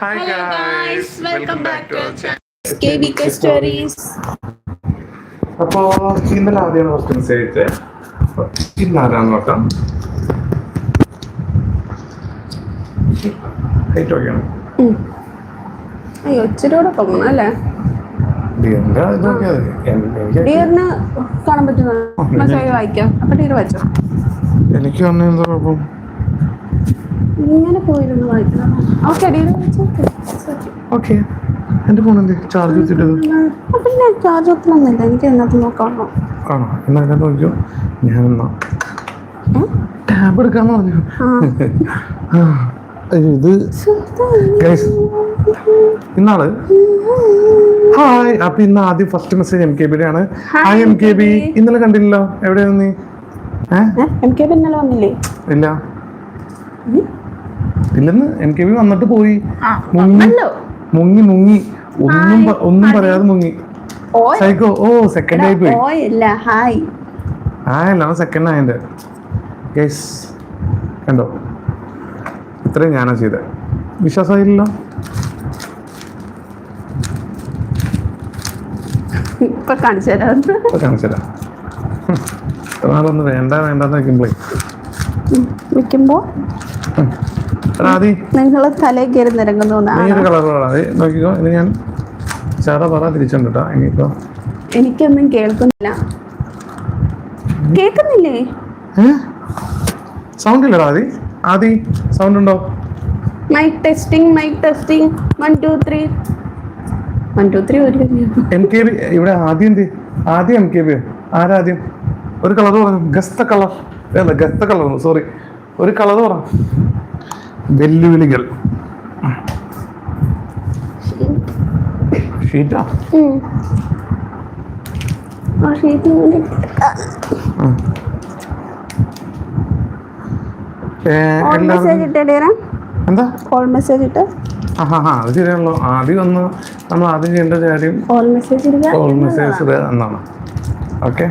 Hi Hello guys, welcome back to our channel. KBK Stories. അപ്പോ ഇന്നലെ ആദ്യമാണ് first message ഇന്ന് ആരാന്ന് നോക്കാം. ഹൈറ്റ് ഓക്കെയാണ് അയ്യോ ഇച്ചിരി കൂടെ പൊങ്ങണം അല്ലേ? ഡിയറിന് കാണാൻ പറ്റുന്ന മെസ്സേജ് വായിക്കാം. അപ്പൊ ഡിയർ വായിച്ചോ? എനിക്ക് വന്ന എന്താ കുഴപ്പം? ഇങ്ങനെ പോയിരുന്നു വായിക്കണം. ഓക്കെ ഓക്കെ എന്റെ ഫോൺ എന്ത്? ചാർജ് വെച്ചിട്ടത് പിന്നെ ചാർജ് വെക്കണമെന്നില്ല എനിക്ക് ഇതിനകത്ത് നോക്കാണോ ആണോ? എന്നാ എന്നെ നോക്കിയോ ഞാൻ എന്നാ? ടാബ് എടുക്കാന്ന് പറഞ്ഞു. ആ, ഇത് ഇന്നാൾ? ഹായ് അപ്പൊ ഇന്ന് ആദ്യം ഫസ്റ്റ് മെസ്സേജ് എം കെ ബിയുടെ ആണ്. ഹായ് എം കെ ബി ഇന്നലെ കണ്ടില്ലല്ലോ. എവിടെയാണ് നീ? ഏ? എം കെ ഇന്നലെ വന്നില്ലേ? ഇല്ല. ഇല്ലെന്ന് എം കെ ബി വന്നിട്ട് പോയി. മുങ്ങി മുങ്ങി മുങ്ങി. ഒന്നും ഒന്നും പറയാതെ മുങ്ങി. സൈക്കോ ഓ സെക്കൻഡ് ആയി പോയി. ഹായ്. ആ അല്ല സെക്കൻഡ് ആയതിന്റെ ഗൈസ് കണ്ടോ? ഇത്രയും ഞാനാ ചെയ്തത് വിശ്വാസമായില്ലല്ലോ? ഇപ്പൊ കാണിച്ചു തരാം. ഇപ്പൊ കാണിച്ചുതരാം നാളൊന്ന് വേണ്ട വേണ്ടെന്ന് വെക്കുമ്പോഴേ വെക്കുമ്പോ? നിങ്ങൾ തലയിൽ കയറി നിരങ്ങുന്നു നീ ഒരു കളർ നോക്കിക്കോ ഇത് ഞാൻ ചാറ പറ തിരിച്ചുണ്ട് കേട്ടോ. എനിക്കൊന്നും കേൾക്കുന്നില്ല. കേൾക്കുന്നില്ലേ? സൗണ്ട് ഇല്ലടാ ആദി. ആദി സൗണ്ട് ഉണ്ടോ? Mike testing mike testing one two three one two three ഒരു എം കെ ബി ഇവിടെ ആദ്യം എന്ത്? ആദ്യം എം കെ ബി ആരാദ്യം ഒരു കളർ പറഞ്ഞു ഗസ്ത കളർ. അല്ല ഗസ്ത കളർ സോറി ഒരു കളർ പറ. വെല്ലുവിളികൾ. ഷീറ്റാ? കോൾ മെസ്സേജ് ഇട്ടേടാ എന്താ? കോൾ മെസ്സേജ് ഇട്ട്. ആ ഹാ ഹാ അത് ശരിയാണല്ലോ. ആദ്യം ഒന്ന് നമ്മൾ ആദ്യം ചെയ്യേണ്ട കാര്യം കോൾ മെസ്സേജ് കോൾ മെസ്സേജ് ഇടുക എന്നാണ്. ഓക്കെ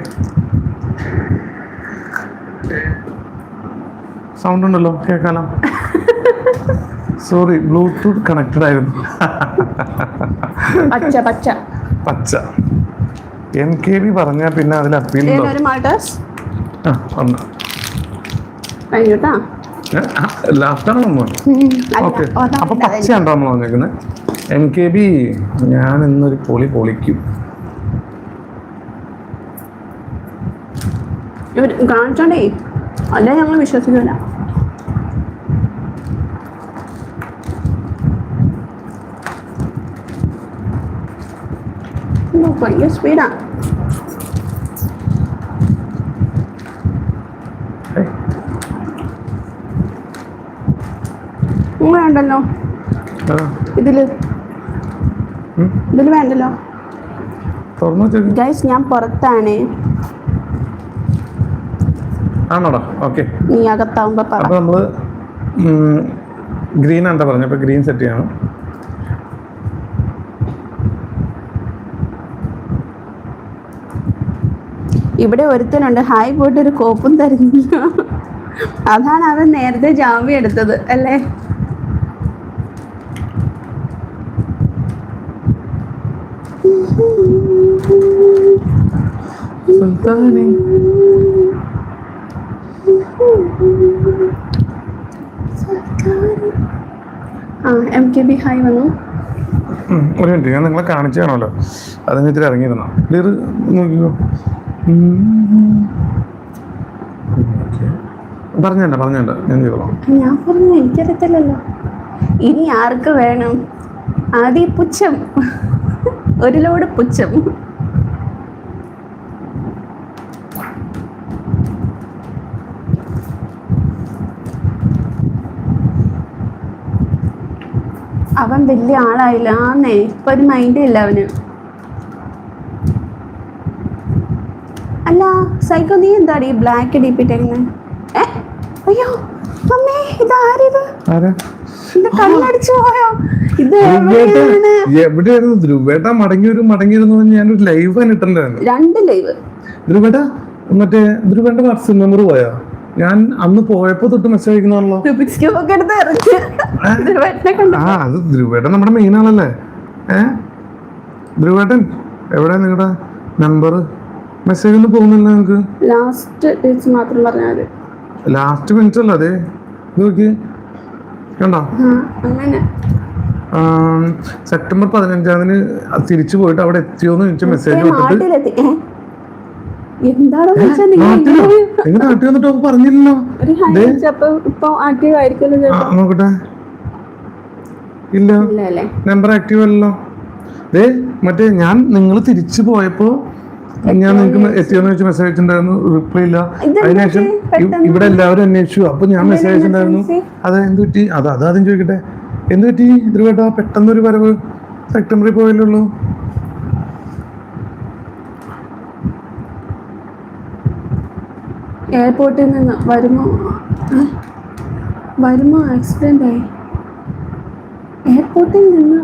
സൗണ്ട് ഉണ്ടല്ലോ? കേൾക്കാലോ? സോറി ബ്ലൂടൂത്ത് കണക്റ്റഡ് ആയിരുന്നു. പച്ച പച്ച. പച്ച. എൻ കെ ബി പറഞ്ഞാൽ പിന്നെ അതിൽ അപ്പീൽ അപ്പൊ പച്ചയാണ്ടോ നമ്മൾ വന്നേക്കുന്നത്? എൻ കെ ബി ഞാൻ ഇന്നൊരു പൊളി പൊളിക്കും. കാണിച്ചോണ്ടേ അല്ലേ ഞങ്ങൾ വിശ്വസിക്കില്ല ഭയങ്കര സ്പീഡാ ഏയ്, വേണ്ടല്ലോ ഇതിൽ. ഇതിൽ വേണ്ടല്ലോ. ഗൈസ് ഞാൻ പുറത്താണ്. ആണോടാ? ഓക്കെ നീ അകത്താവുമ്പോ നമ്മൾ ഗ്രീൻ എന്താ പറഞ്ഞ? അപ്പൊ ഗ്രീൻ സെറ്റ് ചെയ്യണം. ഇവിടെ ഒരുത്തനുണ്ട്. ഹായ് പോയിട്ട് ഒരു കോപ്പും തരുന്നില്ല. അതാണ് അവൻ നേരത്തെ ജാമ്യം എടുത്തത് അല്ലേ? സുൽത്താനെ. ആ എം കെ ബി ഹായ് വന്നു. ഒരു മിനിറ്റ് ഞാൻ നിങ്ങളെ കാണിച്ചു കാണുമല്ലോ അതിന് ഇത്തിരി ഇറങ്ങിയിരുന്നോ? നോക്കിക്കോ. പറഞ്ഞണ്ട പറഞ്ഞണ്ട. ഞാൻ ചെയ്തോളാം. ഞാൻ പറഞ്ഞു എനിക്കറിയത്തില്ലല്ലോ. ഇനി ആർക്ക് വേണം? ആദ്യ പുച്ഛം. ഒരു ലോഡ് പുച്ഛം. അവൻ വലിയ ആളായില്ല. ആന്നേ ഇപ്പൊ ഒരു മൈൻഡേ ഇല്ല അവന് അല്ല സൈക്കോ നീ എന്താടി ഈ ബ്ലാക്ക് ഇടിപ്പിട്ടേക്കുന്നത് ഏ? അയ്യോ അമ്മേ ഇതാരിത് ഇത്? കണ്ണടിച്ചു പോയോ? ഇത് ധ്രുവേട്ട എവിടെയാണ്? എവിടെയായിരുന്നു ധ്രുവേട്ട? മടങ്ങി ഒരു മടങ്ങിയിരുന്നു ഞാനൊരു ലൈവ് രണ്ട് ലൈവ് ധ്രുവേട്ട മറ്റേ ധ്രുവേട്ട വാട്സപ്പ് നമ്പർ പോയോ? ഞാൻ അന്ന് പോയപ്പോ തൊട്ട് മെസ്സേജ് അയക്കുന്നതാണല്ലോ. ആ അത് ധ്രുവേട്ടൻ നമ്മുടെ മെയിൻ ആളല്ലേ? ഏ? ധ്രുവേട്ടൻ എവിടെ നിങ്ങളുടെ നമ്പർ മെസ്സേജ് ഒന്നും പോകുന്നില്ല നിങ്ങൾക്ക് ലാസ്റ്റ് ഡേറ്റ്സ് മാത്രം പറഞ്ഞാൽ മതി. ലാസ്റ്റ് മിനിറ്റ് അല്ല അതെ. നോക്കി കണ്ടോ? അങ്ങനെ. സെപ്റ്റംബർ പതിനഞ്ചാം തീയതി തിരിച്ചു പോയിട്ട് അവിടെ എത്തിയോന്ന് ചോദിച്ച മെസ്സേജ് നിങ്ങൾ നാട്ടിൽ വന്നിട്ട് പറഞ്ഞില്ലല്ലോ. നോക്കട്ടെ. ഇല്ല. നമ്പർ ആക്റ്റീവ് അല്ലല്ലോ. ദേ മറ്റേ ഞാൻ നിങ്ങൾ തിരിച്ചു പോയപ്പോ ഞാൻ നിങ്ങൾക്ക് എത്തിയോന്ന് വെച്ച് മെസ്സേജ് അയച്ചിട്ടുണ്ടായിരുന്നു. റിപ്ലൈ ഇല്ല. അതിനുശേഷം ഇവിടെ എല്ലാവരും അന്വേഷിച്ചു. അപ്പൊ ഞാൻ മെസ്സേജ് അയച്ചിട്ടുണ്ടായിരുന്നു. അത് എന്ത് പറ്റി? അത് അത് ആദ്യം ചോദിക്കട്ടെ. എന്ത് പറ്റി ധ്രുവേട്ടാ? പെട്ടെന്നൊരു വരവ് സെപ്റ്റംബറിൽ പോയല്ലുള്ളൂ എയർപോർട്ടിൽ നിന്ന് വരുമോ? വരുമോ? ആക്സിഡന്റ് ആയി. എയർപോർട്ടിൽ നിന്ന്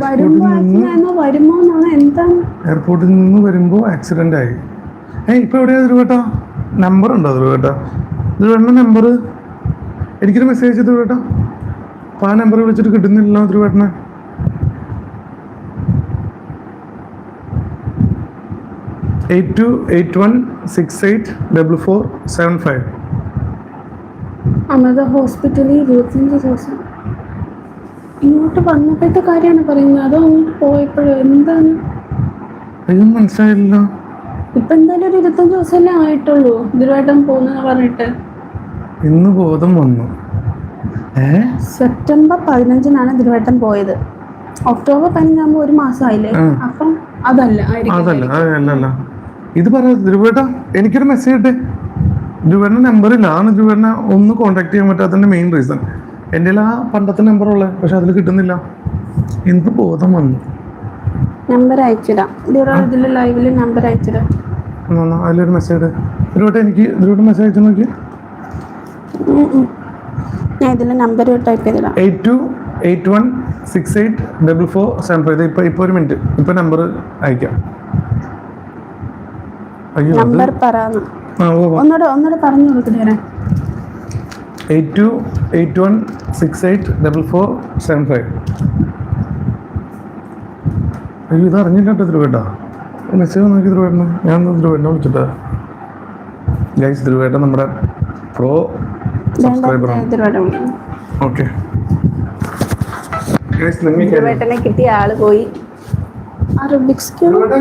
വരുമ്പോ നിന്ന് വരുമോ എയർപോർട്ടിൽ നിന്ന് വരുമ്പോൾ ആക്സിഡന്റ് ആയി. ഏ ഇപ്പൊ എവിടെയാ ധ്രുവേട്ടാ? നമ്പർ ഉണ്ടോ ധ്രുവേട്ടാ? ധ്രുവേട്ടന്റെ നമ്പർ എനിക്കൊരു മെസ്സേജ് ധ്രുവേട്ടാ? അപ്പൊ ആ നമ്പർ വിളിച്ചിട്ട് കിട്ടുന്നില്ലല്ലോ ധ്രുവേട്ടനെ. Eight two eight one six eight double four seven five Amrita ഹോസ്പിറ്റലിൽ ഇരുപത്തിയഞ്ച് ദിവസം ഇങ്ങോട്ട് വന്നപ്പോഴത്തെ കാര്യമാണ് പറയുന്നത്. അതോ അങ്ങോട്ട് പോയപ്പോഴോ? എന്താണ്? അതൊന്നും മനസ്സിലായില്ലല്ലോ ഇപ്പൊ എന്തായാലും ഒരു ഇരുപത്തഞ്ച് ദിവസമല്ലേ ആയിട്ടുള്ളൂ. ഇതിലുമായിട്ടും പോകുന്നെന്ന് പറഞ്ഞിട്ട്. ഇന്ന് ബോധം വന്നു. ഏ? സെപ്റ്റംബർ പതിനഞ്ചിനാണ് തിരുവട്ടം പോയത്. ഒക്ടോബർ പതിനഞ്ചാകുമ്പോ ഒരു മാസമായില്ലേ? ആയില്ലേ അപ്പം അതല്ല ആയിരിക്കും. അതല്ല അതല്ല അല്ല ഇത് പറ ധ്രുവേട്ടാ എനിക്കൊരു മെസ്സേജ് ഇട്ടേ ധ്രുവേട്ടന്റെ നമ്പർ ഇല്ല. അതാണ് ധ്രുവേട്ടനെ ഒന്ന് കോൺടാക്ട് ചെയ്യാൻ പറ്റാത്തതിന്റെ മെയിൻ റീസൺ എന്റെ ആ പണ്ടത്തെ നമ്പർ ഉള്ളത് പക്ഷെ അതിൽ കിട്ടുന്നില്ല. എന്ത് ബോധം വന്നു? നമ്പർ അയച്ചിടാം. ഇതിൽ ലൈവിൽ നമ്പർ അയച്ചിടാം. എന്നാ, അതിലൊരു മെസ്സേജ് ഇതിലോട്ട് എനിക്ക് ഇതിലോട്ട് മെസ്സേജ് അയച്ചു നോക്കി. ഞാൻ ഇതിൽ നമ്പർ ടൈപ്പ് ചെയ്തിടാം. Eight two eight one six eight double four seven five ഇപ്പൊ ഇപ്പൊ ഒരു മിനിറ്റ് ഇപ്പൊ നമ്പർ അയക്കാം. അയ്യോ നമ്പർ ഓ ഒന്നുകൂടെ ഒന്നുകൂടെ പറഞ്ഞു കൊടുക്കുന്നേരാ eight two eight one six eight double four seven five. അയ്യോ ഇത് അറിഞ്ഞില്ല കേട്ടോ ധ്രുവേട്ട മെസ്സേജ് നോക്കി ധ്രുവേട്ടന് ഞാൻ ധ്രുവേട്ടനെ വിളിച്ചിട്ടാ. ഗൈസ് ധ്രുവേട്ടൻ നമ്മുടെ പ്രോ സബ്സ്ക്രൈബറാണ് ഓക്കെ ഗൈസ് നിങ്ങൾ തിരുവട്ടനെ കിട്ടിയ ആൾ പോയി. ആ റുബിക്സ് ക്യൂബ്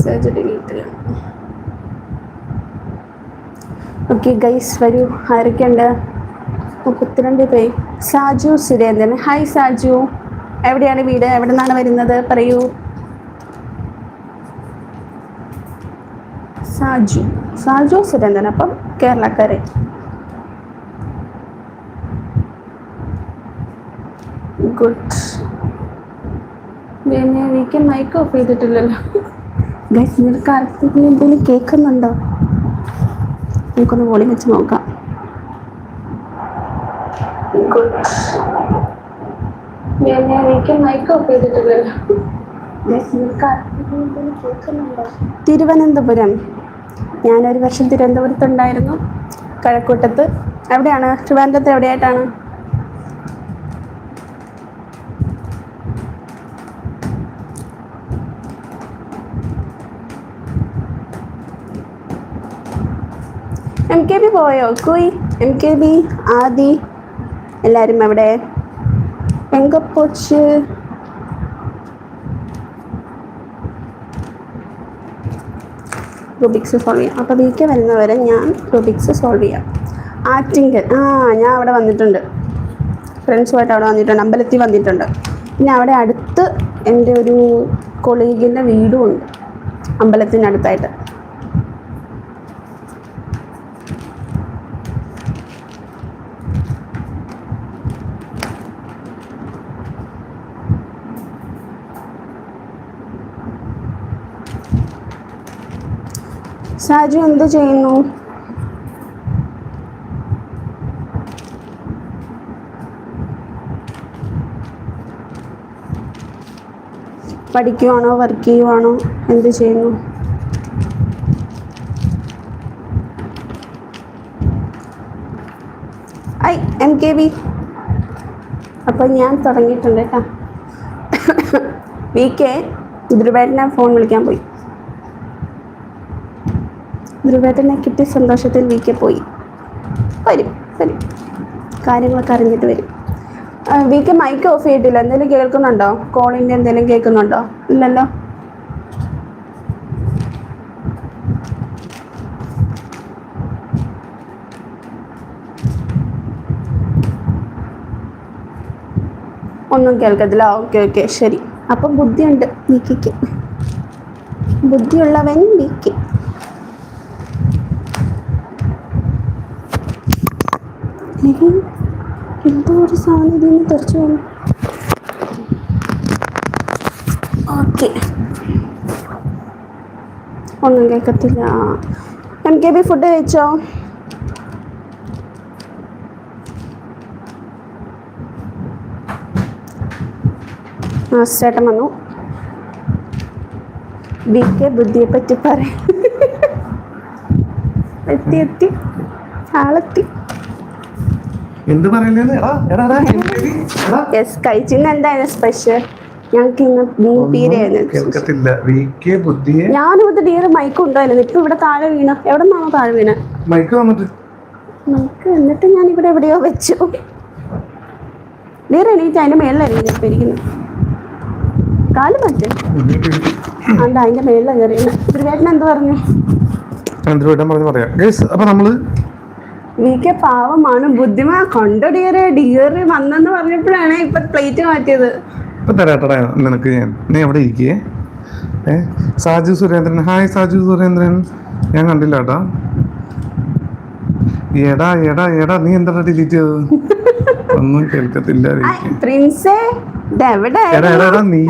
മെസ്സേജ് ഡിലീറ്റ് ചെയ്യാം ഓക്കെ ഗൈസ് വരൂ. ആരൊക്കെയുണ്ട്? മുപ്പത്തിരണ്ട് പേര് സാജു സുരേന്ദ്രൻ. ഹായ് സാജു. എവിടെയാണ് വീട്? എവിടെ നിന്നാണ് വരുന്നത്? പറയൂ. സാജു. സാജു സുരേന്ദ്രൻ. അപ്പം കേരളക്കാരെ. ഗുഡ് പിന്നെ എനിക്ക് മൈക്ക് ഓഫ് ചെയ്തിട്ടില്ലല്ലോ. ഗൈസ് നിങ്ങൾക്ക് ആർക്കെങ്കിലും എന്തെങ്കിലും കേൾക്കുന്നുണ്ടോ? നമുക്കൊന്ന് വോളി വെച്ച് നോക്കാം. തിരുവനന്തപുരം. ഞാനൊരു വർഷം തിരുവനന്തപുരത്തുണ്ടായിരുന്നു. കഴക്കൂട്ടത്ത്. എവിടെയാണ് ട്രിവാൻഡ്രത്ത് എവിടെയായിട്ടാണ്? എം കെ ബി പോയോ? കുയ് എം കെ ബി ആദി എല്ലാവരും എവിടെ? എങ്കപ്പൊച്ച് റുബിക്സ് സോൾവ് ചെയ്യാം. അപ്പോൾ വീക്ക് വരുന്നവരെ ഞാൻ റുബിക്സ് സോൾവ് ചെയ്യാം. ആറ്റിങ്കൽ ആ ഞാൻ അവിടെ വന്നിട്ടുണ്ട്. ഫ്രണ്ട്സുമായിട്ട് അവിടെ വന്നിട്ടുണ്ട്. അമ്പലത്തിൽ വന്നിട്ടുണ്ട്. പിന്നെ അവിടെ അടുത്ത് എന്റെ ഒരു കൊളീഗിന്റെ വീടും ഉണ്ട്. അമ്പലത്തിനടുത്തായിട്ട്. സാജു എന്ത് ചെയ്യുന്നു? പഠിക്കുവാണോ വർക്ക് ചെയ്യുവാണോ എന്ത് ചെയ്യുന്നു? ഐ എം കെ വി അപ്പോൾ ഞാൻ തുടങ്ങിയിട്ടുണ്ട് കേട്ടോ. വി കെ ധ്രുവേട്ടനെ ഫോൺ വിളിക്കാൻ പോയി. ധ്രുവേട്ടനെ കിട്ടിയ സന്തോഷത്തിൽ വി കെ പോയി. വരും വരും. കാര്യങ്ങളൊക്കെ അറിഞ്ഞിട്ട് വരും. വി കെ മൈക്ക് ഓഫ് ചെയ്തിട്ടില്ല. എന്തെങ്കിലും കേൾക്കുന്നുണ്ടോ? കോളിന്റെ എന്തെങ്കിലും കേൾക്കുന്നുണ്ടോ? ഇല്ലല്ലോ. ഒന്നും കേൾക്കത്തില്ല. Okay okay. ശരി. അപ്പം ബുദ്ധിയുണ്ട് വിക്കിക്ക്. ബുദ്ധിയുള്ളവൻ വിക്കി. ഏയ്, എന്തോ ഒരു സാധനം നിന്ന് തെറിച്ചു പോകും ഓക്കെ. ഒന്നും കേൾക്കത്തില്ല. എം കെ ബി ഫുഡ് കഴിച്ചോ? ആ ചേട്ടൻ വന്നു. ബി കെ ബുദ്ധിയെ പറ്റി പറയാം എത്തി എത്തി. ആളെത്തി. എന്ത് യെസ് കഴിച്ചിന്ന് എന്തായിരുന്നു സ്പെഷ്യൽ ഞങ്ങൾക്ക് ഇന്ന് മീൻ പീരയായിരുന്നു. കേൾക്കത്തില്ല. വി കെ ബുദ്ധിയെ ഞാനിവിടെ ഡിയർ മൈക്ക് ഉണ്ടായിരുന്നു ഇപ്പൊ ഇവിടെ താഴെ വീണ. എവിടെ നിന്നാണോ താഴെ വീണ? മൈക്ക് വന്നിട്ട്. മൈക്ക് എന്നിട്ട് ഞാൻ ഇവിടെ എവിടെയോ വെച്ചു. ഡിയർ എണീറ്റ് അതിന്റെ മേളിലായിരുന്നു ഇപ്പൊ ഇരിക്കുന്നത് കാൽ പറ്റേ അണ്ട അതിന്റെ മേളിലാണ് കയറിയത് ധ്രുവേട്ടൻ എന്ത് പറഞ്ഞു? ചന്ദ്രവട്ടം പറഞ്ഞ് പറയാം. അപ്പൊ നമ്മൾ വി കെ പാവമാണ്. ബുദ്ധിമാ കൊണ്ടോ ഡിയർ ഡിയർ വന്നെന്ന് പറഞ്ഞപ്പോഴാണ് ഇപ്പൊ പ്ലേറ്റ് മാറ്റിയത്. ഇപ്പൊ തരാട്ടടാ നിനക്ക് ഞാൻ. നീ എവിടെ ഇരിക്കേ? ഏ? സാജു സുരേന്ദ്രൻ. ഹായ് സാജു സുരേന്ദ്രൻ. ഞാൻ കണ്ടില്ല കേട്ടാ എടാ എടാ എടാ നീ എന്താ ഡിലീറ്റ് ചെയ്തത്? ഒന്നും കേൾക്കത്തില്ല എനിക്ക്. പ്രിൻസേ ഇതെവിടെ എടാ എടാ എടാ നീ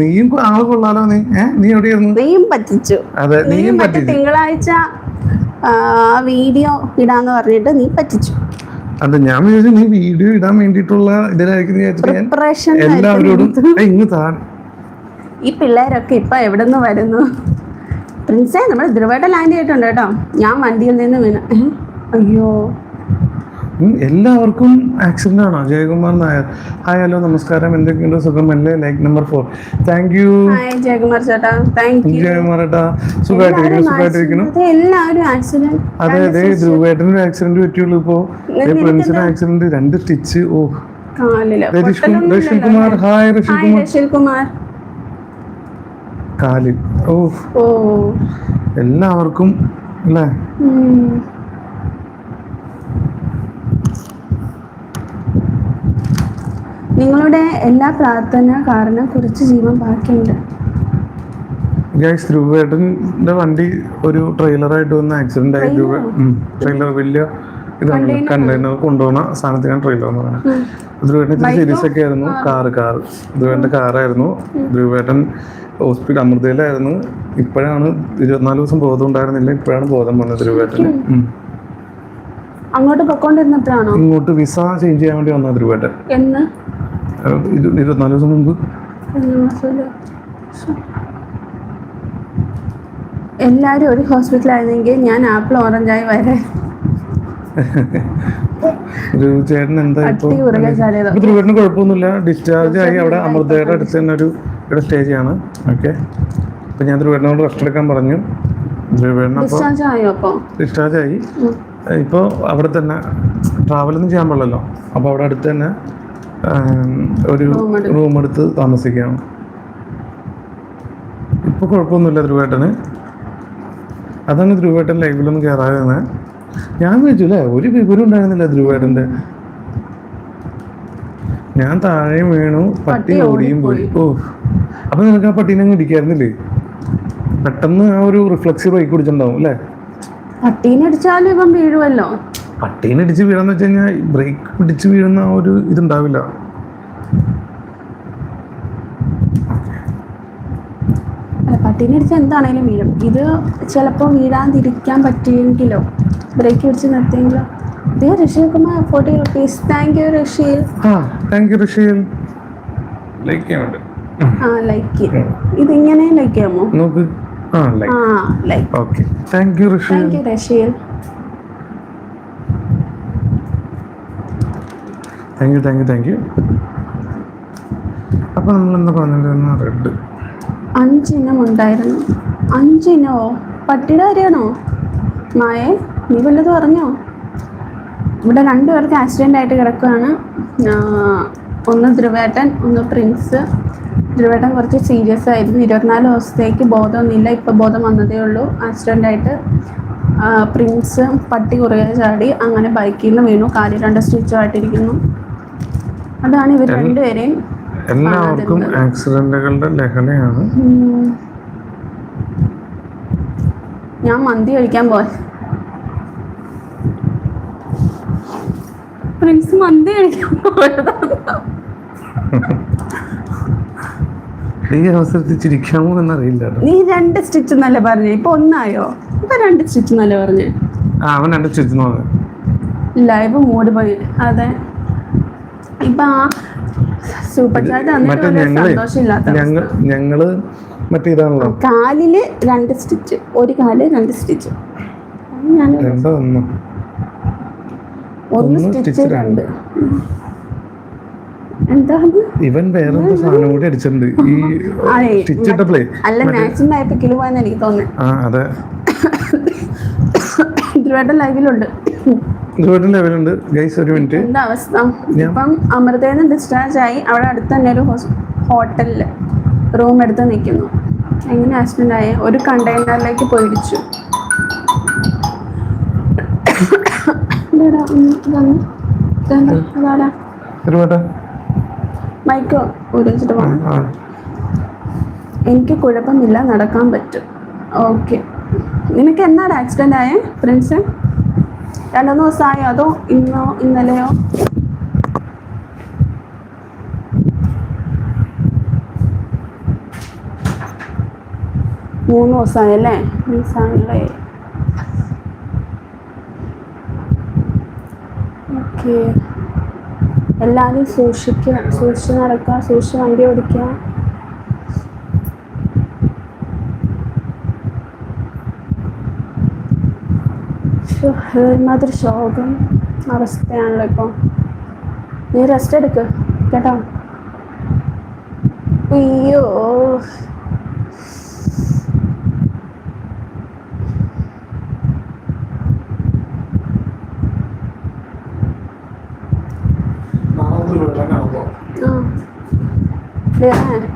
നീയും ആൾ കൊള്ളാലോ നീ. ഏ? നീ എവിടെയായിരുന്നു? നീയും പറ്റിച്ചു. അതെ നീ നീയും മറ്റേ പറ്റിച്ചു. തിങ്കളാഴ്ച വീഡിയോ ഇടാന്ന് പറഞ്ഞിട്ട് നീ പറ്റിച്ചു. അത് ഞാൻ വിചാരിച്ചു നീ വീഡിയോ ഇടാൻ വേണ്ടിയിട്ടുള്ള ഇതിലായിരിക്കും എല്ലാവരോടും ഈ പിള്ളേരൊക്കെ ഇപ്പൊ എവിടെ നിന്ന് വരുന്നു? പ്രിൻസേ നമ്മൾ ധ്രുവയുടെ ലാൻഡ് ചെയ്തിട്ടുണ്ട് കേട്ടോ. ഞാൻ വണ്ടിയിൽ നിന്ന് വീണ്. അയ്യോ. എല്ലാവർക്കും ആക്സിഡന്റ് ആണോ. ജയകുമാർ നായർ. ഹായ് ഹലോ നമസ്കാരം. എന്തൊക്കെയുണ്ട് സുഖമല്ലേ like number four thank you Jayakumar ചേട്ടാ. ജയകുമാർ ഏട്ടാ സുഖമായിട്ടിരിക്കുന്നു? സുഖമായിട്ടിരിക്കുന്നു? അതെ അതെ ധ്രുവേട്ടന് ഒരു ആക്സിഡന്റ് പറ്റിയുള്ളൂ ഇപ്പോ. പ്രിൻസിന് ആക്സിഡന്റ് രണ്ട് സ്റ്റിച്ച് ഓ. Rishi Kumar. Hi hi Kumar. കാലിൽ. ഓ. എല്ലാവർക്കും അല്ലേ? നിങ്ങളുടെ എല്ലാ പ്രാർത്ഥന കാരണം കുറച്ച് ജീവൻ ബാക്കിയുണ്ട്. ഗൈസ് ധ്രുവേട്ടന്റെ വണ്ടി ഒരു ട്രെയിലറായിട്ട് വന്ന ആക്സിഡന്റ് ആയി. ട്രെയിലർ വലിയ ഇതാണ്. കണ്ടെയ്നർ കൊണ്ടുപോകുന്ന സാധനത്തിനാണ് ട്രെയിലർ എന്ന് പറയുന്നത്. ധ്രുവേട്ടൻ ഇച്ചിരി സീരിയസ് ഒക്കെ ആയിരുന്നു. കാറ് കാറ് ധ്രുവേട്ടന്റെ കാറായിരുന്നു ധ്രുവേട്ടൻ ഹോസ്പിറ്റൽ അമൃതയിലായിരുന്നു. ഇപ്പോഴാണ് ഇരുപത്തിനാല് ദിവസം ബോധം ഉണ്ടായിരുന്നില്ല. ഇപ്പോഴാണ് ബോധം വന്നത് ധ്രുവേട്ടന് അങ്ങോട്ട് ഇങ്ങോട്ട് വിസ ചേഞ്ച് ചെയ്യാൻ വേണ്ടി വന്ന ധ്രുവേട്ടൻ ഇത് ഇരുപത്തിനാല് ദിവസം മുമ്പ്? എല്ലാവരും ഒരു ഹോസ്പിറ്റലായിരുന്നെങ്കിൽ ഞാൻ ആപ്പിൾ ഓറഞ്ചായി വരെ. ഒരു ചേട്ടൻ എന്താ ധ്രുവേട്ടന് കുഴപ്പമൊന്നുമില്ല. ഡിസ്ചാർജ് ആയി അവിടെ അമൃതയുടെ അടുത്ത് തന്നെ ഒരു ഇവിടെ സ്റ്റേ ചെയ്യാണ്. ഓക്കെ അപ്പൊ ഞാൻ ധ്രുവേട്ടനോട് റെസ്റ്റ് എടുക്കാൻ പറഞ്ഞു. ഡിസ്ചാർജ് ആയോ ആയി. ഇപ്പോൾ അവിടെ തന്നെ ട്രാവലൊന്നും ചെയ്യാൻ പാടില്ലല്ലോ. അപ്പോൾ അവിടെ അടുത്ത് തന്നെ ഒരു റൂം എടുത്ത് താമസിക്കുകയാണ് ഇപ്പോൾ കുഴപ്പമൊന്നുമില്ല ധ്രുവേട്ടന്. അതാണ് ധ്രുവേട്ടൻ ലൈവിലൊന്നും കയറാതെ ഞാൻ വിളിച്ചു അല്ലേ ഒരു വിവരം ഉണ്ടായിരുന്നില്ല ധ്രുവേട്ടന്റെ ഞാൻ താഴെയും വീണു പട്ടി ഓടിയും പോയി. ഓ അപ്പൊ നിനക്ക് ആ പട്ടീനെ അങ്ങ് ഇടിക്കായിരുന്നില്ലേ? പെട്ടെന്ന് ആ ഒരു റിഫ്ലക്സ് ബൈക്ക് കുടിച്ചിട്ടുണ്ടാവും അല്ലേ? പട്ടീനെ അടിച്ചാലും ഇവൻ വീഴുമല്ലോ പട്ടീനെ ഇടിച്ച് വീഴാന്ന് വെച്ച് കഴിഞ്ഞാൽ ബ്രേക്ക് പിടിച്ച് വീഴുന്ന ആ ഒരു ഇതുണ്ടാവില്ല. അല്ല പട്ടീനെ അടിച്ച് എന്താണേലും വീഴും. ഇത് ചിലപ്പോൾ വീഴാതിരിക്കാൻ പറ്റിയെങ്കിലോ? ബ്രേക്ക് പിടിച്ച് നിർത്തിയെങ്കിലോ? ഇതേ Rishi Kumar forty rupees thank you Rishi. ആ താങ്ക് യു ഋഷിയിൽ ലൈക്ക് ആ ലൈക്ക് ഇതിങ്ങനെ ലൈക്ക് ചെയ്യാമോ? നോക്ക്. ആ ആ like okay thank you Rishi. Thank you Rasheel thank you thank you thank you അപ്പോൾ നമ്മൾ എന്താ പറഞ്ഞിരുന്ന റെഡ് അഞ്ചിനം ഉണ്ടായിരുന്നു. അഞ്ചിനോ പട്ടിയുടെ കാര്യമാണോ? മായേ നീ വല്ലതും പറഞ്ഞോ ഇവിടെ രണ്ടുപേർക്ക് ആക്സിഡന്റ് ആയിട്ട് കിടക്കുകയാണ് ഒന്ന് ധ്രുവേട്ടൻ ഒന്ന് പ്രിൻസ്. ധ്രുവേട്ടൻ കുറച്ച് സീരിയസ് ആയിരുന്നു. ഇരുപത്തിനാല് ദിവസത്തേക്ക് ബോധമൊന്നുമില്ല. ഇപ്പോൾ ബോധം വന്നതേ ഉള്ളൂ. ആക്സിഡന്റ് ആയിട്ട് പ്രിൻസ് പട്ടി കുറേ ചാടി അങ്ങനെ ബൈക്കിൽ നിന്ന് വീണു. കാലിൽ രണ്ട് സ്റ്റിച്ചുമായിട്ടിരിക്കുന്നു അതാണ് ഇവർ രണ്ടുപേരെയും എല്ലാവർക്കും ആക്സിഡന്റുകളുടെ ലഹളയാണ്. ഞാൻ മന്തി കഴിക്കാൻ പോയ പ്രിൻസ് മന്തി കഴിക്കാൻ ഈ അവസരത്തിൽ ചിരിക്കാമോ എന്നറിയില്ല നീ രണ്ട് സ്റ്റിച്ച് എന്നല്ലേ പറഞ്ഞേ. ഇപ്പൊ ഒന്നായോ? ഇപ്പൊ രണ്ട് സ്റ്റിച്ച് എന്നല്ലേ പറഞ്ഞേ. ആ അവൻ രണ്ട് സ്റ്റിച്ച് ഇല്ല ലൈവ് മൂട് പോയി. അതെ. ഇപ്പൊ ആ സൂപ്പർ ചാറ്റ് സന്തോഷമില്ലാത്ത ഞങ്ങൾ ഞങ്ങൾ മറ്റേ ഇതാണല്ലോ. കാലിൽ രണ്ട് സ്റ്റിച്ച് ഒരു കാൽ രണ്ട് സ്റ്റിച്ച്. രണ്ടോ ഒന്നോ? ഒന്ന് സ്റ്റിച്ച് രണ്ട്. ഇവൻ വേറെന്തോ സാധനം കൂടി അടിച്ചിട്ടുണ്ട്. ഈ സ്റ്റിച്ച് ഇട്ടപ്പോഴേ അല്ല മാക്സിമം ആയപ്പോ കിലോ പോയെന്ന് എനിക്ക് തോന്നുന്നു. ആ അതെ. ധ്രുവേട്ടൻ ലൈവിലുണ്ട് ഇതുപോലെ ലെവലുണ്ട് ഗൈസ് ഒരു മിനിറ്റ്. എന്താ അവസ്ഥ? ഇപ്പം അമൃതേന്ന് ഡിസ്ചാർജ് ആയി. അവിടെ അടുത്ത് തന്നെ ഒരു ഹോട്ടലിൽ റൂം എടുത്ത് നിൽക്കുന്നു. എങ്ങനെ ആക്സിഡന്റ് ആയി? ഒരു കണ്ടെയ്നറിലേക്ക് പോയി ഇടിച്ചു ഇതെടാ, ഒന്ന് ഇതൊന്ന് ഇതെന്താ? അതാരാ ഒരുപാട് മൈക്കോ ഊരിച്ചിട്ട് പോകണം എനിക്ക് കുഴപ്പമില്ല. നടക്കാൻ പറ്റും. ഓക്കെ. നിനക്ക് എന്നാണ് ആക്സിഡന്റ് ആയ? ഫ്രണ്ട്സ് രണ്ടു ദിവസമായോ. അതോ ഇന്നോ ഇന്നലെയോ? മൂന്ന് ദിവസമായല്ലേ ദിവസമാണല്ലേ ഓക്കെ എല്ലാവരും സൂക്ഷിക്കുക സൂക്ഷിച്ച് നടക്കുക സൂക്ഷിച്ച് വണ്ടി ഓടിക്കുക. ഒരുമാതിരി ശോകം അവസ്ഥയാണല്ലോ ഇപ്പോൾ നീ റെസ്റ്റ് എടുക്ക് കേട്ടോ? അയ്യോ.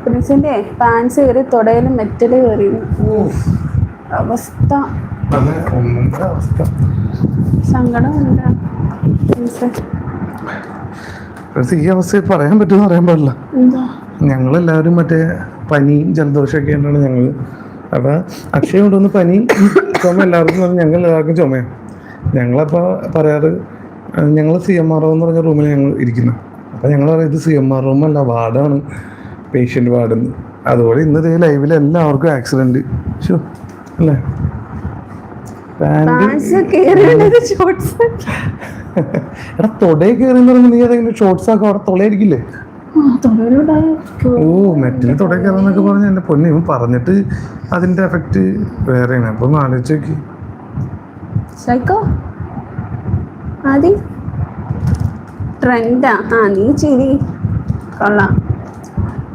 പ്രിൻസിന്റെ പാൻസ് കയറി തൊടയിലും മെറ്റൽ കയറി അവസ്ഥ. അവസ്ഥ. സങ്കടമുണ്ട്. ഈ അവസ്ഥയിൽ പറയാൻ പറ്റുമെന്ന് പറയാൻ പാടില്ല. ഞങ്ങളെല്ലാവരും മറ്റേ പനിയും ജലദോഷമൊക്കെ ആയിട്ടാണ് ഞങ്ങൾ അപ്പോൾ അക്ഷയ കൊണ്ടുവന്ന് പനിയും ചുമ എല്ലാവർക്കും ഞങ്ങൾ എല്ലാവർക്കും ചുമയാണ്. ഞങ്ങളപ്പോൾ പറയാറ് ഞങ്ങൾ സി എം ആർ ഒ എന്ന് പറഞ്ഞ റൂമിൽ ഞങ്ങൾ ഇരിക്കുന്നത് അപ്പോൾ ഞങ്ങൾ പറയുന്നത് ഇത് സി എം ആർ റൂമല്ല വാർഡാണ് പേഷ്യന്റ് വാർഡെന്ന്. അതുപോലെ ഇന്ന് ഇതേ ലൈവിൽ എല്ലാവർക്കും ആക്സിഡന്റ് ഷോ അല്ലേ പാന്റ് പാൻസ് കയറിയുള്ളത് ഷോർട്സ് എടാ കയറി പറയുമ്പോൾ നീ ഷോർട്സ് ഒക്കെ അവിടെ തൊളയായിരിക്കില്ലേ ഓ മെറ്റിൽ പറഞ്ഞ എന്റെ പൊന്നെ ഇവൻ പറഞ്ഞിട്ട് അതിന്റെ എഫക്റ്റ് വേറെയാണ്. അപ്പൊ ഒന്ന് ആലോചിച്ച് നോക്കി. സൈക്കോ? ആദി? ട്രെൻഡാ? ആ നീ ചിരി. കൊള്ളാം.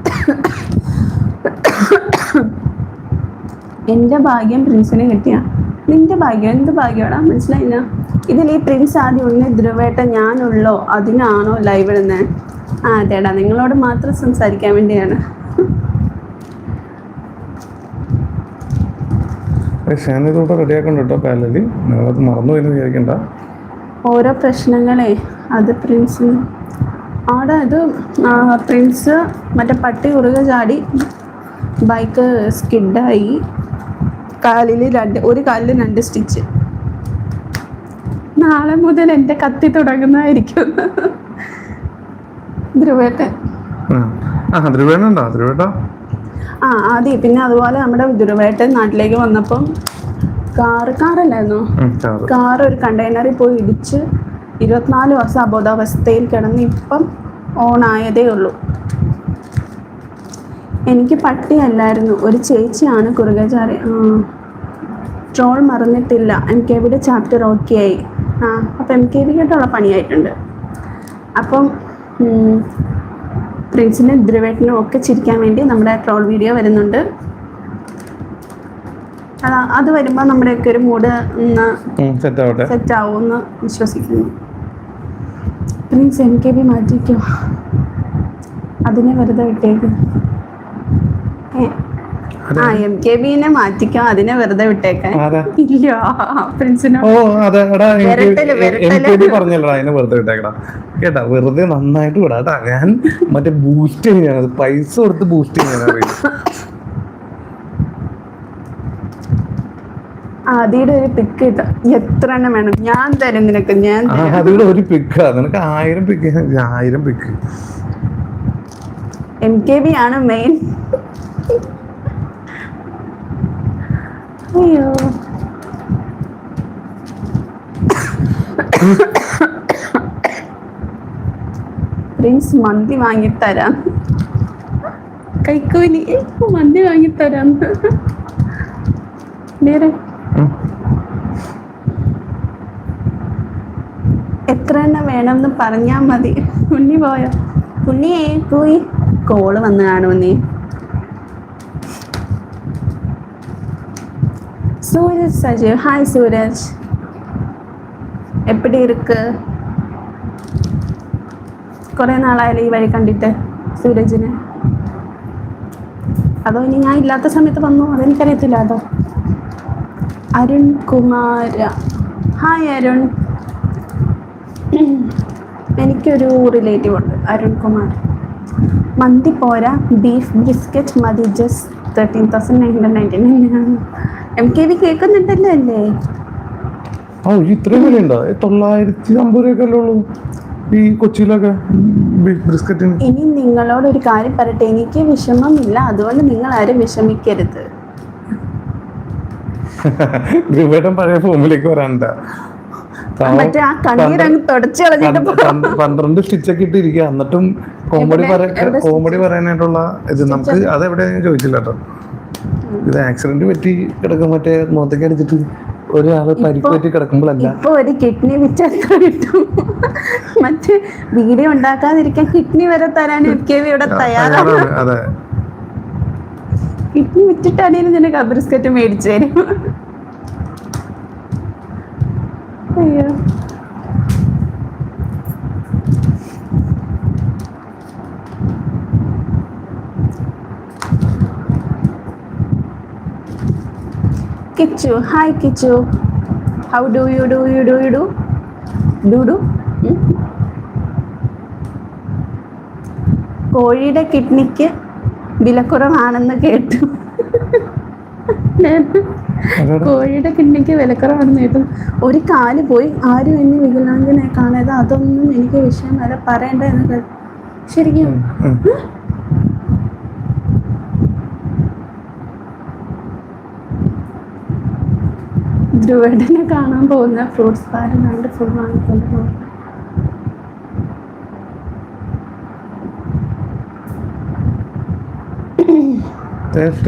എന്റെ ഭാഗ്യം പ്രിൻസിനെ കിട്ടിയ. നിന്റെ ഭാഗ്യം എന്ത് ഭാഗ്യമാടാ? മനസ്സിലായില്ല ഇതിൽ ഈ പ്രിൻസ് ആദ്യം ഉണ്ണി ധ്രുവേട്ട ഞാനുള്ളോ അതിനാണോ ലൈവ് ഇടുന്നത് ആ അതെടാ നിങ്ങളോട് മാത്രം സംസാരിക്കാൻ വേണ്ടിയാണ്. ഷാൻ ഇതോടെ റെഡിയാക്കണ്ട കേട്ടോ പാലലി. നിങ്ങളത് മറന്നുപോയെന്ന് വിചാരിക്കണ്ട. ഓരോ പ്രശ്നങ്ങളെ അത് പ്രിൻസിന് അവിടെ ഇത് പ്രിൻസ് മറ്റേ പട്ടി കുറുകെ ചാടി ബൈക്ക് സ്കിഡായി കാലിൽ രണ്ട് ഒരു കാലിൽ രണ്ട് സ്റ്റിച്ച് നാളെ മുതൽ എന്റെ കത്തി തുടങ്ങുന്നതായിരിക്കും. ധ്രുവേട്ടൻ. ആ. ധ്രുവേട്ടാ? ആദ്യം പിന്നെ അതുപോലെ നമ്മുടെ ധ്രുവേട്ടൻ നാട്ടിലേക്ക് വന്നപ്പം കാറ് കാറല്ലായിരുന്നു? കാർ ഒരു കണ്ടെയ്നറിൽ പോയി ഇടിച്ച് ഇരുപത്തിനാല് വർഷം അബോധാവസ്ഥയിൽ കിടന്ന് ഇപ്പം ഓൺ ആയതേ ഉള്ളൂ. എനിക്ക് പട്ടിയല്ലായിരുന്നു ഒരു ചേച്ചിയാണ് കുറുകചാറി ട്രോൾ മറന്നിട്ടില്ല. എം കെ വിയുടെ ചാപ്റ്റർ ഓക്കെ ആയി. ആ അപ്പം എം കെ ബിക്കായിട്ടുള്ള പണിയായിട്ടുണ്ട്. അപ്പം പ്രിൻസിനും ധ്രുവേട്ടനും ഒക്കെ ചിരിക്കാൻ വേണ്ടി നമ്മുടെ ട്രോൾ വീഡിയോ വരുന്നുണ്ട്. അത് അത് വരുമ്പോൾ നമ്മുടെയൊക്കെ ഒരു മൂഡ് ഒന്ന് സെറ്റ് ആവുമെന്ന് വിശ്വസിക്കുന്നു. പ്രിൻസ് എം കെ ബി മാറ്റിക്കോ? അതിനെ വെറുതെ വിട്ടേക്ക്. ആ എം കെ ബിനെ മാറ്റിക്കാം അതിനെ വെറുതെ വിട്ടേക്കാൻ. ഇല്ല പ്രിൻസിനോ ഓ അതെ എടാ വിരട്ടൽ. എനിക്ക് പറഞ്ഞല്ലടാ അതിനെ വെറുതെ വിട്ടേക്കടാ. കേട്ടാ വെറുതെ നന്നായിട്ട് വിടാട്ടാ ഞാൻ മറ്റേ ബൂസ്റ്റ് ചെയ്യുന്നത് പൈസ കൊടുത്ത് ബൂസ്റ്റ് ചെയ്യാൻ അറിയില്ല ആദിയുടെ ഒരു പിക്ക് കിട്ടാം. എത്ര എണ്ണം വേണം? ഞാൻ തരും നിനക്ക് ഞാൻ അതിവിടെ ഒരു പിക്കാ നിനക്ക് ആയിരം പിക്ക് ആയിരം പിക്ക് എം കെ ബി ആണ് മെയിൻ അയ്യോ. പ്രിൻസ് മന്തി വാങ്ങിത്തരാം. കൈക്കൂലി മന്തി വാങ്ങിത്തരാം. നേരെ. എത്ര എണ്ണം വേണമെന്ന് പറഞ്ഞാൽ മതി. ഉണ്ണി പോയോ? ഉണ്ണിയേ പോയി. കോൾ വന്ന് കാണും സൂരജ് സജീവ്. ഹായ് സൂരജ് എപ്പടി ഇരുക്ക്? കുറെ നാളായാലും ഈ വഴി കണ്ടിട്ട് സൂരജിന്. അതോ ഇനി ഞാൻ ഇല്ലാത്ത സമയത്ത് വന്നു? അതെനിക്കറിയത്തില്ല അതോ അരുൺ കുമാര. ഹായ് അരുൺ. എനിക്കൊരു റിലേറ്റീവ് ഉണ്ട് അരുൺ കുമാർ. മന്തി പോരാ ബീഫ് ബിസ്ക്കറ്റ് മതി just thirteen thousand nine hundred ninety nine M K V കേൾക്കുന്നുണ്ടല്ലോ അല്ലേ? ഓ ഇത്രയും വില ഉണ്ടോ തൊള്ളായിരത്തി അമ്പത് രൂപയൊക്കെ ഉള്ളൂ ഈ കൊച്ചിയിലൊക്കെ ബിസ്ക്കറ്റിന്? ഇനി നിങ്ങളോട് ഒരു കാര്യം പറയട്ടെ. എനിക്ക് വിഷമമില്ല. അതുകൊണ്ട് നിങ്ങൾ ആരും വിഷമിക്കരുത്. ധ്രുവേട്ടൻ പഴയ ഫോമിലേക്ക് വരാനുണ്ടാ. മറ്റേ ആ കണ്ണീരങ്ങ് തുടച്ചു കളഞ്ഞിട്ട്. പന്ത്രണ്ട് സ്റ്റിച്ചൊക്കെ ഇട്ടിരിക്കുക എന്നിട്ടും കോമഡി കോമഡി പറയാനായിട്ടുള്ള ഇത് നമുക്ക് അതെവിടെ ഞാൻ ചോദിച്ചില്ല കേട്ടോ. ഇത് ആക്സിഡന്റ് പറ്റി കിടക്കും. മറ്റേ മുഖത്തേക്ക് അടിച്ചിട്ട് ഒരാൾ പരിക്ക് പറ്റി കിടക്കുമ്പോഴല്ല ഇപ്പൊ ഒരു കിഡ്നി വിറ്റ് എത്ര കിട്ടും. മറ്റേ വീഡിയോ ഉണ്ടാക്കാതിരിക്കാൻ കിഡ്നി വരെ തരാൻ ഇവിടെ തയ്യാറാണ്. അതെ. കിഡ്നി വിറ്റിട്ടാണെങ്കിലും നിന്നെ കബറിസ്കറ്റ് മേടിച്ചു തരും അയ്യോ. Kichu hi Kichu how do you do you do you do do do കോഴിയുടെ കിഡ്നിക്ക് വിലക്കുറവാണെന്ന് കേട്ടു. കോഴിയുടെ കിഡ്നിക്ക് വിലക്കുറവാണെന്ന് കേട്ടു. ഒരു കാൽ പോയി ആരും എന്നെ വികലാംഗനെ കാണാതെ അതൊന്നും എനിക്ക് വിഷയമല്ല പറയണ്ട എന്ന് കേട്ടു ശരിക്കും? ഉം. ധ്രുവടനെ കാണാൻ പോകുന്ന ഫ്രൂട്ട്സ് പാരം നല്ല ഫുൾ വാങ്ങിക്കൊണ്ട് പോകും.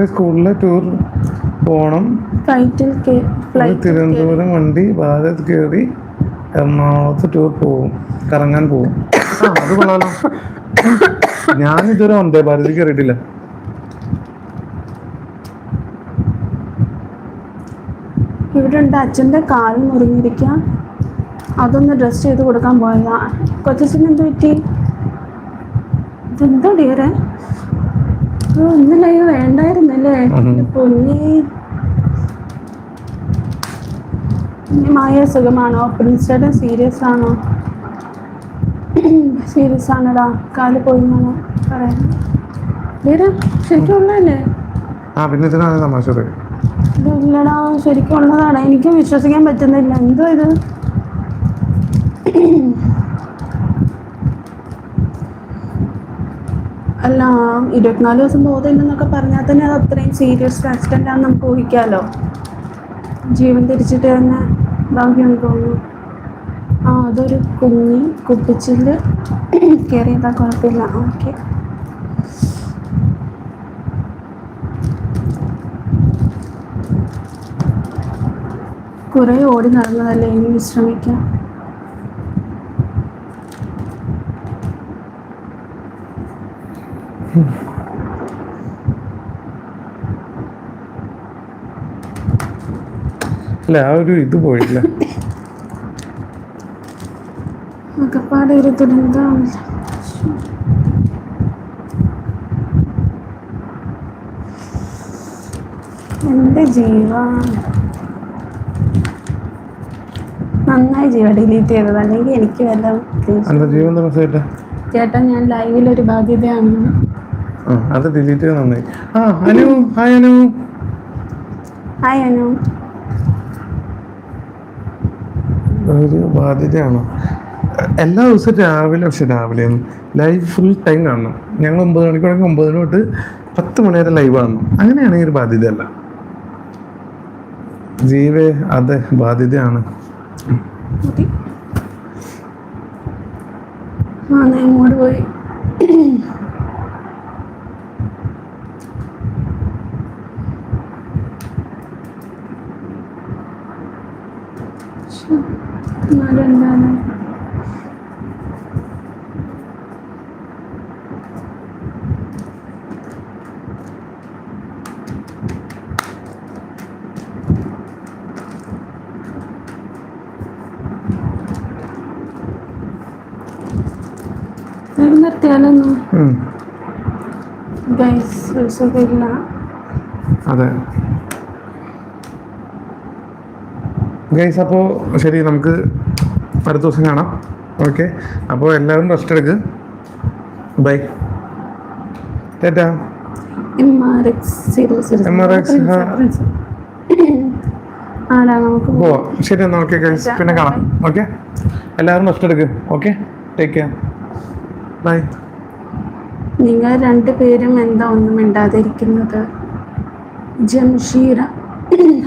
സ്കൂളിലെ ടൂർ പോണം. ഫ്ലൈറ്റിൽ തിരുവനന്തപുരം വണ്ടി ഭാരത് കയറി എറണാകുളത്ത് ടൂർ പോകും. കറങ്ങാൻ പോകും. ആ അത് കൊള്ളാലോ. ഞാൻ ഇതുവരെ വന്ദേ ഭാരതിൽ കയറിയിട്ടില്ല ഉണ്ട് അച്ഛന്റെ കാൽ മുറിഞ്ഞിരിക്കുക അതൊന്ന് ഡ്രസ് ചെയ്ത് കൊടുക്കാൻ പോയതാ. കൊച്ചച്ഛൻ എന്ത് പറ്റി? ഇതെന്താ ഡിയറെ? ഇന്നലെ ഇത് വേണ്ടായിരുന്നല്ലേ. പൊന്നി. മായ സുഖമാണോ? പ്രിൻസയുടെ സീരിയസ് ആണോ? സീരിയസ് ആണടാ. കാൽ പോയി എന്നാണ് ശരിക്കും ഉള്ളതല്ലേ? ആ പിന്നെ ഇതിനാണ് തമാശ പറയും ഇല്ലടാ ശരിക്കും ഉള്ളതാണ്. എനിക്കും വിശ്വസിക്കാൻ പറ്റുന്നില്ല. എന്തോ ഇത്? അല്ല ഇരുപത്തിനാല് ദിവസം ബോധമില്ലെന്നൊക്കെ പറഞ്ഞാൽ തന്നെ അത് അത്രയും സീരിയസ് ആക്സിഡന്റ് ആണെന്ന് നമുക്ക് ഊഹിക്കാമല്ലോ ജീവൻ തിരിച്ചിട്ട് തന്നെ ഭാഗ്യം തോന്നുന്നു ആ അതൊരു കുഞ്ഞി കുപ്പിച്ചിൽ കയറിയതാ കുഴപ്പമില്ല. ഓക്കെ. കുറേ ഓടി നടന്നതല്ലേ? ഇനി വിശ്രമിക്കാം. അല്ല ആ ഒരു ഇത് പോയില്ല. ആകപ്പാടെ ഒരു ദുരന്തമാണല്ലോ എന്റെ ജീവ നന്നായി ജീവ ഡിലീറ്റ് ചെയ്തത് അല്ലെങ്കിൽ എനിക്ക് വല്ല ചേട്ടാ ഞാൻ ലൈവിലൊരു ബാധ്യതയാണ്. ആ അത് ഡിലീറ്റ് ചെയ്ത് നന്നായി. ആ അനു ഹായ് അനു. ഹായ് അനു. ഒരു ബാധ്യതയാണോ? എല്ലാ ദിവസവും രാവിലെ പക്ഷെ രാവിലെ ലൈവ് ഫുൾ ടൈം കാണണം. ഞങ്ങൾ ഒമ്പത് മണിക്കൂറൊക്കെ ഒമ്പത് മണി തൊട്ട് പത്ത് മണി വരെ ലൈവ് കാണണം. അങ്ങനെയാണെങ്കിൽ ഒരു ബാധ്യതയല്ല. ജീവേ അതെ ബാധ്യതയാണ്. മതി. ആ ഞാൻ ഇങ്ങോട്ട് പോയി. എന്നാലും എന്താണ്? അതെ. ഗൈസ് അപ്പോൾ ശരി നമുക്ക് അടുത്ത ദിവസം കാണാം. ഓക്കെ. അപ്പോൾ എല്ലാവരും റെസ്റ്റ് എടുക്ക്. Bye tata. പോവാം. ശരി എന്നാൽ ഓക്കെ ഗൈസ്. പിന്നെ കാണാം. ഓക്കെ. എല്ലാവരും റെസ്റ്റ് എടുക്ക്. ഓക്കെ. ടേക്ക് കെയർ ബൈ നിങ്ങൾ രണ്ടുപേരും എന്താ ഒന്നും മിണ്ടാതിരിക്കുന്നത്? ജംഷീറ.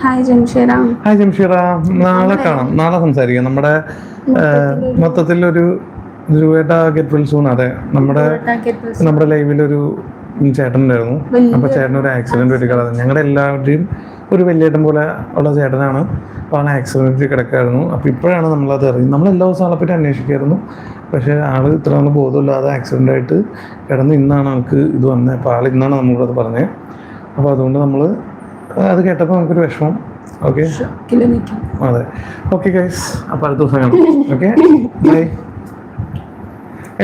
ഹായ് ജംഷീറ. ഹായ് ജംഷീറ. നാളെ കാണാം. നാളെ സംസാരിക്കാം. നമ്മുടെ മൊത്തത്തിലൊരു ധ്രുവേട്ട ഗെറ്റ് വിൽ സൂൺ അതെ. നമ്മുടെ നമ്മുടെ ലൈവിലൊരു ചേട്ടനുണ്ടായിരുന്നു. അപ്പൊ ചേട്ടൻ ഒരു ആക്സിഡന്റ് പറ്റി കിടന്നു ഞങ്ങളുടെ എല്ലാവരുടെയും ഒരു വലിയേട്ടൻ പോലെ ഉള്ള ചേട്ടനാണ്. അപ്പോൾ ആക്സിഡന്റ് കിടക്കായിരുന്നു. അപ്പോൾ ഇപ്പോഴാണ് നമ്മളത് അറിയുന്നത്. നമ്മൾ എല്ലാ ദിവസവും ആളെപ്പറ്റി പറ്റി അന്വേഷിക്കായിരുന്നു. പക്ഷേ ആൾ ഇത്ര നാൾ ബോധമില്ലാതെ ആക്സിഡന്റ് ആയിട്ട് കിടന്ന് ഇന്നാണ് ആൾക്ക് ഇത് വന്നത് അപ്പോൾ ആൾ ഇന്നാണ് നമ്മളത് പറഞ്ഞത് അപ്പോൾ അതുകൊണ്ട് നമ്മൾ അത് കേട്ടപ്പോൾ നമുക്കൊരു വിഷമം. ഓക്കെ അതെ. ഓക്കെ ഗൈസ് അപ്പോൾ അടുത്ത ദിവസം കാണാം. Okay bye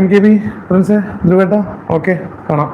M K B പ്രിൻസേ ധ്രുവേട്ട. ഓക്കെ കാണാം.